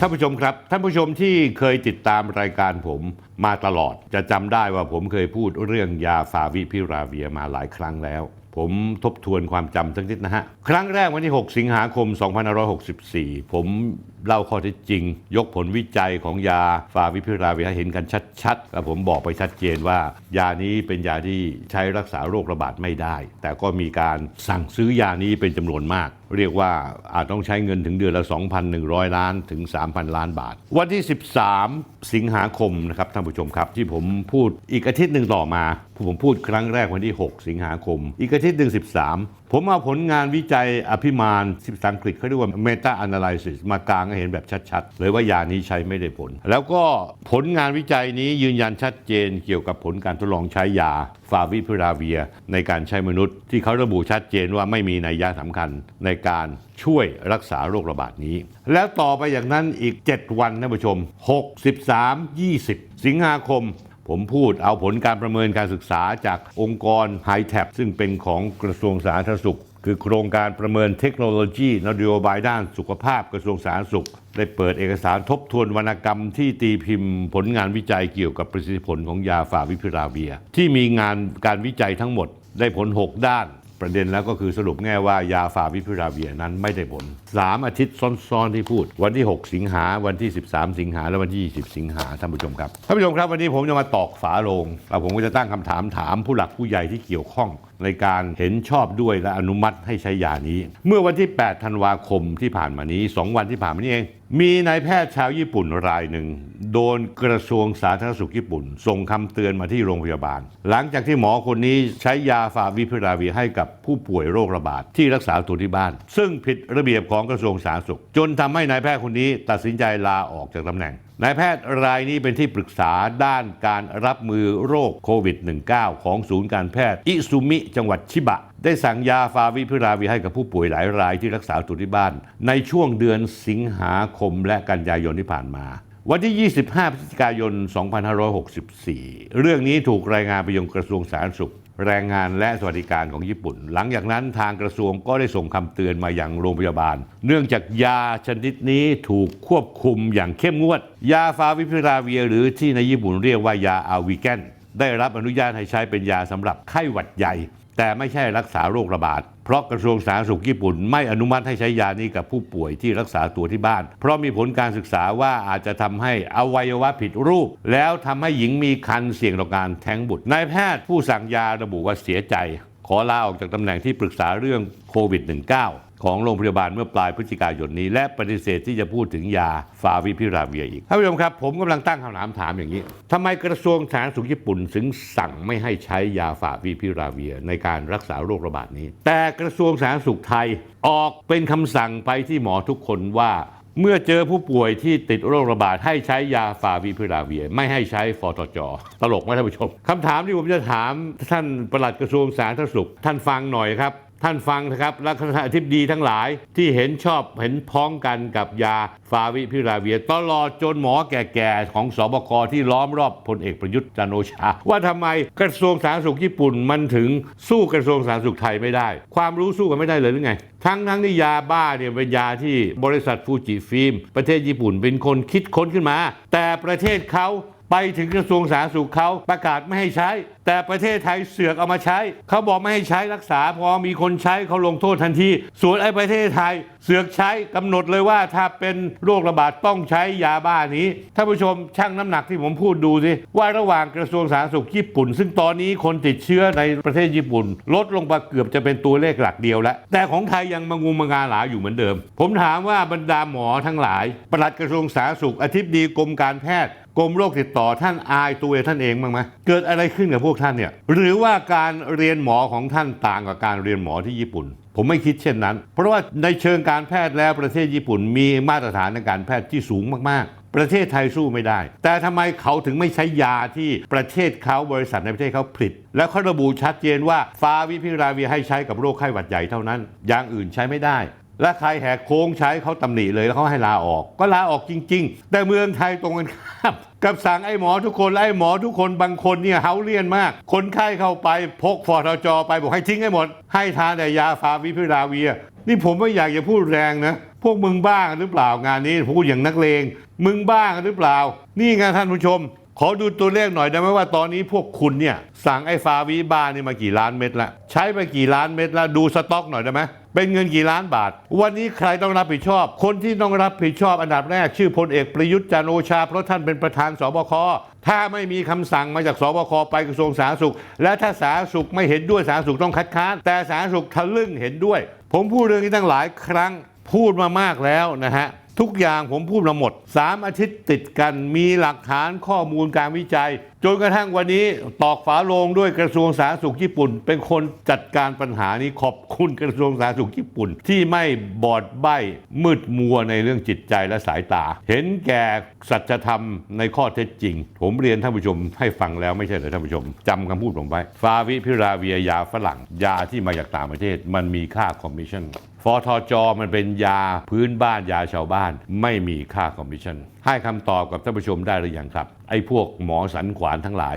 ท่านผู้ชมครับ ท่านผู้ชมที่เคยติดตามรายการผมมาตลอด จะจำได้ว่าผมเคยพูดเรื่องยาฟาวิพิราเวียมาหลายครั้งแล้ว ผมทบทวนความจำสักนิดนะฮะ ครั้งแรกวันที่ 6 สิงหาคม 2564 ผม เล่าข้อเท็จจริง ยกผลวิจัยของยาฟาวิพิราเวียให้เห็นกันชัดๆและผมบอกไปชัดเจนว่า ยานี้เป็นยาที่ใช้รักษาโรคระบาดไม่ได้ แต่ก็มีการสั่งซื้อยานี้เป็นจำนวนมาก เรียกว่าอาจต้องใช้เงินถึงเดือนละ 2,100 ล้านถึง 3,000 ล้านบาท วันที่ 13 สิงหาคมนะครับท่านผู้ชมครับ ที่ผมพูดอีกอาทิตย์หนึ่งต่อมา ผมพูดครั้งแรกวันที่ 6 สิงหาคม อีกอาทิตย์หนึ่ง13 ผมเอาผลงานวิจัยอภิมานภาษาอังกฤษเขาเรียกว่า meta analysis มากางให้เห็นแบบชัดๆ เลยว่ายานี้ใช้ไม่ได้ผล แล้วก็ผลงานวิจัยนี้ยืนยันชัดเจนเกี่ยวกับผลการทดลองใช้ยาฟาวิพิราเวีย ในการใช้มนุษย์ ที่เขาระบุชัดเจนว่าไม่มีนัยยะสำคัญในการช่วยรักษาโรคระบาดนี้ แล้วต่อไปอย่างนั้นอีก 7 วันท่านผู้ชม 63 20 สิงหาคม ผมพูดเอาผลการประเมินการศึกษาจากองค์กร h i t e ซึ่งเป็นของกระทรวงสาธารณสุข คือโครงการประเมินเทคโนโลยีนโยบายด้านสุขภาพกระทรวงสาธารณสุข ได้เปิดเอกสารทบทวนวรรณกรรมที่ตีพิมพ์ผลงานวิจัยเกี่ยวกับประสิทธิผลของยาฟาวิพิราเวีย ที่มีงานการวิจัยทั้งหมดได้ผล 6 ด้าน ประเด็นแล้วก็คือสรุปง่ายว่ายาฟาวิพิราเวียนั้นไม่ได้ผล 3 อาทิตย์ซ้อนๆที่พูด วันที่ 6 สิงหาวันที่ 13 สิงหาและวันที่ 20 สิงหาท่านผู้ชมครับท่านผู้ชมครับวันนี้ผมจะมาตอกฝาโลงแล้วผมก็จะตั้งคำถามถามผู้หลักผู้ใหญ่ที่เกี่ยวข้องในการเห็นชอบด้วยและอนุมัติให้ใช้ยานี้ เมื่อวันที่ 8 ธันวาคมที่ผ่านมานี้ 2 วันที่ผ่านมานี้เองมีนายแพทย์ชาวญี่ปุ่นรายหนึ่ง โดนกระทรวงสาธารณสุขญี่ปุ่น ส่งคำเตือนมาที่โรงพยาบาล หลังจากที่หมอคนนี้ใช้ยาฟาวิพิราเวียให้กับผู้ป่วยโรคระบาดที่รักษาตัวที่บ้าน ซึ่งผิดระเบียบของกระทรวงสาธารณสุข จนทำให้นายแพทย์คนนี้ตัดสินใจลาออกจากตำแหน่งนายแพทย์รายนี้เป็นที่ปรึกษาด้านการรับมือโรคโควิด -19 ของศูนย์การแพทย์ อิซุมิ จังหวัดชิบะ ได้สั่งยาฟาวิพิราเวียให้กับผู้ป่วยหลายรายที่รักษาตัวที่บ้าน ในช่วงเดือนสิงหาคมและกันยายนที่ผ่านมา วันที่ 25 พฤศจิกายน 2564 เรื่องนี้ถูกรายงานไปยังกระทรวงสาธารณสุข แรงงานและสวัสดิการของญี่ปุ่น หลังจากนั้นทางกระทรวงก็ได้ส่งคำเตือนมาอย่างโรงพยาบาล เนื่องจากยาชนิดนี้ถูกควบคุมอย่างเข้มงวด ยาฟาวิพิราเวียหรือที่ในญี่ปุ่นเรียกว่ายาอาวิแกน ได้รับอนุญาตให้ใช้เป็นยาสำหรับไข้หวัดใหญ่ แต่ไม่ใช่รักษาโรคระบาด เพราะกระทรวงสาธารณสุขญี่ปุ่น ไม่อนุมัติให้ใช้ยานี้กับผู้ป่วยที่รักษาตัวที่บ้าน เพราะมีผลการศึกษาว่าอาจจะทำให้อวัยวะผิดรูป แล้วทำให้หญิงมีคันเสี่ยงต่อการแท้งบุตรนายแพทย์ผู้สั่งยาระบุว่าเสียใจ ขอลาออกจากตำแหน่งที่ปรึกษาเรื่องโควิด -19 ของโรงพยาบาลเมื่อปลายพฤศจิกายนนี้ และปฏิเสธที่จะพูดถึงยาฟาวิพิราเวียอีกท่านผู้ชมครับ ผมกำลังตั้งคำถามถามอย่างนี้ทำไมกระทรวงสาธารณสุขญี่ปุ่นถึงสั่งไม่ให้ใช้ยาฟาวิพิราเวียในการรักษาโรคระบาดนี้ แต่กระทรวงสาธารณสุขไทยออกเป็นคำสั่งไปที่หมอทุกคนว่าเมื่อเจอผู้ป่วยที่ติดโรคระบาดให้ใช้ยาฟาวิพิราเวีย ไม่ให้ใช้ฟอตจอตลกไหมท่านผู้ชมคำถามที่ผมจะถามท่านปลัดกระทรวงสาธารณสุข ท่านฟังหน่อยครับ ท่านฟังนะครับและคณะอธิบดีทั้งหลายที่เห็นชอบเห็นพ้องกันกับยาฟาวิพิราเวีย ตลอดจนหมอแก่ๆ ของสบคที่ล้อมรอบพลเอกประยุทธ์จันโอชา ว่าทำไมกระทรวงสาธารณสุขญี่ปุ่นมันถึงสู้กระทรวงสาธารณสุขไทยไม่ได้ ความรู้สู้กันไม่ได้เลยหรือไง ทั้งทั้งที่ยาบ้าเนี่ยเป็นยาที่บริษัทฟูจิฟิล์มประเทศญี่ปุ่นเป็นคนคิดค้นขึ้นมา แต่ประเทศเขา ไปถึงกระทรวงสาธารณสุขเขาประกาศไม่ให้ใช้ แต่ประเทศไทยเสือกเอามาใช้ เขาบอกไม่ให้ใช้รักษา พอมีคนใช้เขาลงโทษทันที ส่วนไอ้ประเทศไทย เสือกใช้กำหนดเลยว่าถ้าเป็นโรคระบาดต้องใช้ยาบ้านี้ท่านผู้ชมชั่งน้ำหนักที่ผมพูดดูสิว่าระหว่างกระทรวงสาธารณสุขญี่ปุ่น ซึ่งตอนนี้คนติดเชื้อในประเทศญี่ปุ่น ลดลงมาเกือบจะเป็นตัวเลขหลักเดียวแล้วแต่ของไทยยังมางุมมางาหลาอยู่เหมือนเดิม ผมถามว่าบรรดาหมอทั้งหลายปลัดกระทรวงสาธารณสุขอธิบดีกรมการแพทย์ กรมโรคติดต่อท่านอายตัวท่านเองบ้างไหมเกิดอะไรขึ้นกับพวกท่านเนี่ยหรือว่าการเรียนหมอของท่านต่างกับการเรียนหมอที่ญี่ปุ่น ผมไม่คิดเช่นนั้น เพราะว่าในเชิงการแพทย์แล้วประเทศญี่ปุ่นมีมาตรฐานในการแพทย์ที่สูงมากๆ ประเทศไทยสู้ไม่ได้ แต่ทำไมเขาถึงไม่ใช้ยาที่ประเทศเขาบริษัทในประเทศเขาผลิต แล้วเขาระบุชัดเจนว่าฟาวิพิราเวียให้ใช้กับโรคไข้หวัดใหญ่เท่านั้น อย่างอื่นใช้ไม่ได้ และใครแหกโค้งใช้เขาตำหนิเลยแล้วเขาให้ลาออก ก็ลาออกจริง ๆ แต่เมืองไทยตรงกันข้ามกับสั่งไอ้หมอทุกคนและไอ้หมอทุกคนบางคนเนี่ยเฮาเลียนมาก คนไข้เข้าไปพกฟอร์ทจอไปบอกให้ทิ้งให้หมด ให้ทานแต่ยาฟาวิพิราเวีย นี่ผมไม่อยากจะพูดแรงนะ พวกมึงบ้าหรือเปล่างานนี้พูดอย่างนักเลงมึงบ้าหรือเปล่า นี่ไงท่านผู้ชม ขอดูตัวเลขหน่อยได้ไหมว่าตอนนี้พวกคุณเนี่ย สั่งไอ้ฟาวิบ้านี่มากี่ล้านเม็ดละ ใช้ไปกี่ล้านเม็ดละดูสต็อกหน่อยได้ไหมเป็นเงินกี่ล้านบาท วันนี้ใครต้องรับผิดชอบ คนที่ต้องรับผิดชอบอันดับแรก ชื่อพลเอกประยุทธ์จันโอชา เพราะท่านเป็นประธานสบคถ้าไม่มีคำสั่งมาจากสบคไปกระทรวงสาธารณสุข และถ้าสาธารณสุขไม่เห็นด้วยสาธารณสุขต้องคัดค้าน แต่สาธารณสุขทะลึ่งเห็นด้วย ผมพูดเรื่องนี้ตั้งหลายครั้งพูดมามากแล้วนะฮะ ทุกอย่างผมพูดมาหมด 3 อาทิตย์ติดกันมีหลักฐานข้อมูลการวิจัย จนกระทั่งวันนี้ตอกฝาโลงด้วยกระทรวงสาธารณสุขญี่ปุ่น เป็นคนจัดการปัญหานี้ขอบคุณกระทรวงสาธารณสุขญี่ปุ่น ที่ไม่บอดใบ้มืดมัวในเรื่องจิตใจและสายตา เห็นแก่สัจธรรมในข้อเท็จจริง ผมเรียนท่านผู้ชมให้ฟังแล้วไม่ใช่เหรอท่านผู้ชมจำคำพูดผมไว้ฟาวิพิราเวียยาฝรั่งยาที่มาจากต่างประเทศ มันมีค่าคอมมิชชั่น ฟอทจมันเป็นยาพื้นบ้านยาชาวบ้าน ไม่มีค่าคอมมิชชั่นให้คำตอบกับท่านผู้ชมได้หรือยังครับ ไอ้พวกหมอสันขวานทั้งหลาย